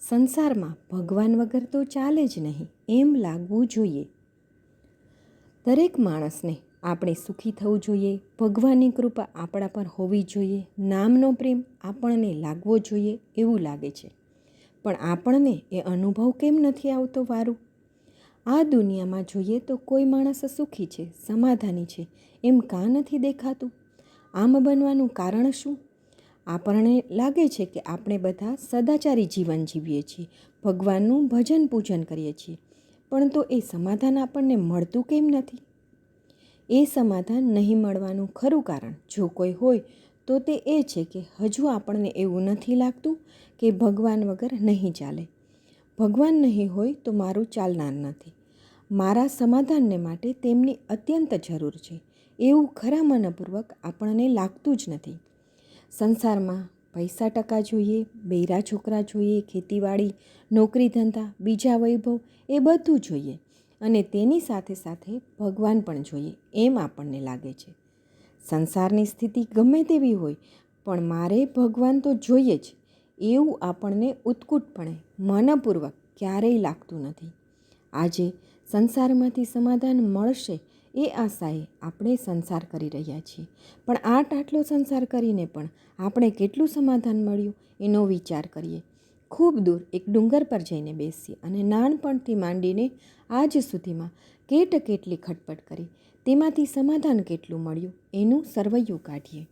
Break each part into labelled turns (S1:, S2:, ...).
S1: સંસારમાં ભગવાન વગર તો ચાલે જ નહીં, એમ લાગવું જોઈએ. દરેક માણસને આપણે સુખી થવું જોઈએ, ભગવાનની કૃપા આપણા પર હોવી જોઈએ, નામનો પ્રેમ આપણને લાગવો જોઈએ એવું લાગે છે. પણ આપણને એ અનુભવ કેમ નથી આવતો વારું? આ દુનિયામાં જોઈએ તો કોઈ માણસ સુખી છે, સમાધાની છે, એમ કાં નથી દેખાતું? આમ બનવાનું કારણ શું? આપણને લાગે છે કે આપણે બધા સદાચારી જીવન જીવીએ છીએ, ભગવાનનું ભજન પૂજન કરીએ છીએ. પણ તો એ સમાધાન આપણને મળતું કેમ નથી? એ સમાધાન નહીં મળવાનું ખરું કારણ? જો કોઈ હોય, તો તે એ છે કે હજુ આપણને એવું નથી લાગતું કે ભગવાન વગર નહીં ચાલે. ભગવાન નહીં હોય તો મારું ચાલનાર નથી. મારા સમાધાનને માટે તેમની અત્યંત જરૂર છે. એવું ખરા મનપૂર્વક આપણને લાગતું જ નથી. સંસારમાં પૈસા ટકા જોઈએ, બૈરા છોકરા જોઈએ, ખેતીવાડી, નોકરી ધંધા, બીજા વૈભવ એ બધું જોઈએ. અને તેની સાથે સાથે ભગવાન પણ જોઈએ એમ આપણને લાગે છે. સંસારની સ્થિતિ ગમે તેવી હોય, પણ મારે ભગવાન તો જોઈએ જ. એવું આપણને ઉત્કુટપણે, મનપૂર્વક ક્યારેય લાગતું નથી. આજે સંસારમાંથી સમાધાન મળશે એ આશાએ આપણે સંસાર કરી રહ્યા છીએ. પણ આટ આટલો સંસાર કરીને પણ આપણે કેટલું સમાધાન મળ્યું એનો વિચાર કરીએ. ખૂબ દૂર એક ડુંગર પર જઈને બેસીએ અને નાનપણથી માંડીને આજ સુધીમાં કેટ કેટલી ખટપટ કરી, તેમાંથી સમાધાન કેટલું મળ્યું એનું સરવૈયું કાઢીએ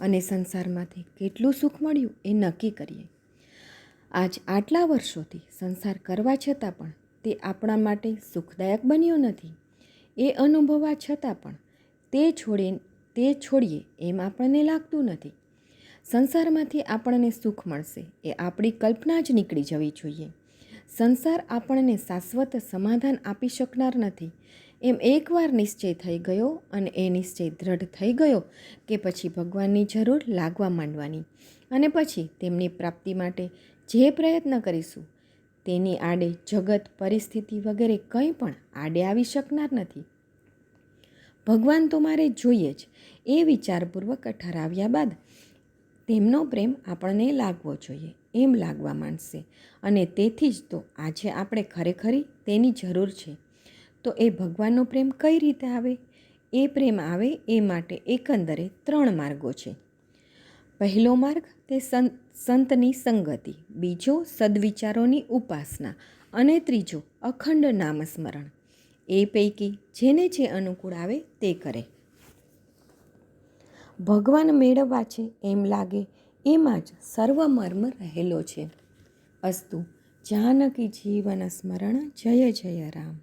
S1: અને સંસારમાંથી કેટલું સુખ મળ્યું એ નક્કી કરીએ. આજ આટલા વર્ષોથી સંસાર કરવા છતાં પણ તે આપણા માટે સુખદાયક બન્યો નથી. એ અનુભવવા છતાં પણ તે છોડી તે છોડીએ એમ આપણને લાગતું નથી. સંસારમાંથી આપણને સુખ મળશે એ આપણી કલ્પના જ નીકળી જવી જોઈએ. સંસાર આપણને શાશ્વત સમાધાન આપી શકનાર નથી. એમ એકવાર નિશ્ચય થઈ ગયો અને એ નિશ્ચય દ્રઢ થઈ ગયો કે પછી ભગવાનની જરૂર લાગવા માંડવાની અને પછી તેમની પ્રાપ્તિ માટે જે પ્રયત્ન કરીશું તેની આડે જગત, પરિસ્થિતિ વગેરે કંઈ પણ આડે આવી શકનાર નથી. ભગવાન તો મારે જોઈએ જ. એ વિચારપૂર્વક ઠરાવ્યા બાદ તેમનો પ્રેમ આપણને લાગવો જોઈએ, એમ લાગવા માંડશે. અને તેથી જ તો આજે આપણે ખરેખરી તેની જરૂર છે. તો એ ભગવાનનો પ્રેમ કઈ રીતે આવે? એ પ્રેમ આવે એ માટે એકંદરે ત્રણ માર્ગો છે. પહેલો માર્ગ તે સંતની સંગતિ, બીજો સદવિચારોની ઉપાસના અને ત્રીજો અખંડ નામસ્મરણ. એ પૈકી જેને જે અનુકૂળ આવે તે કરે. ભગવાન મેળવવા છે એમ લાગે એમાં જ સર્વમર્મ રહેલો છે. અસ્તુ, જાનકી જીવન સ્મરણ જય જય રામ.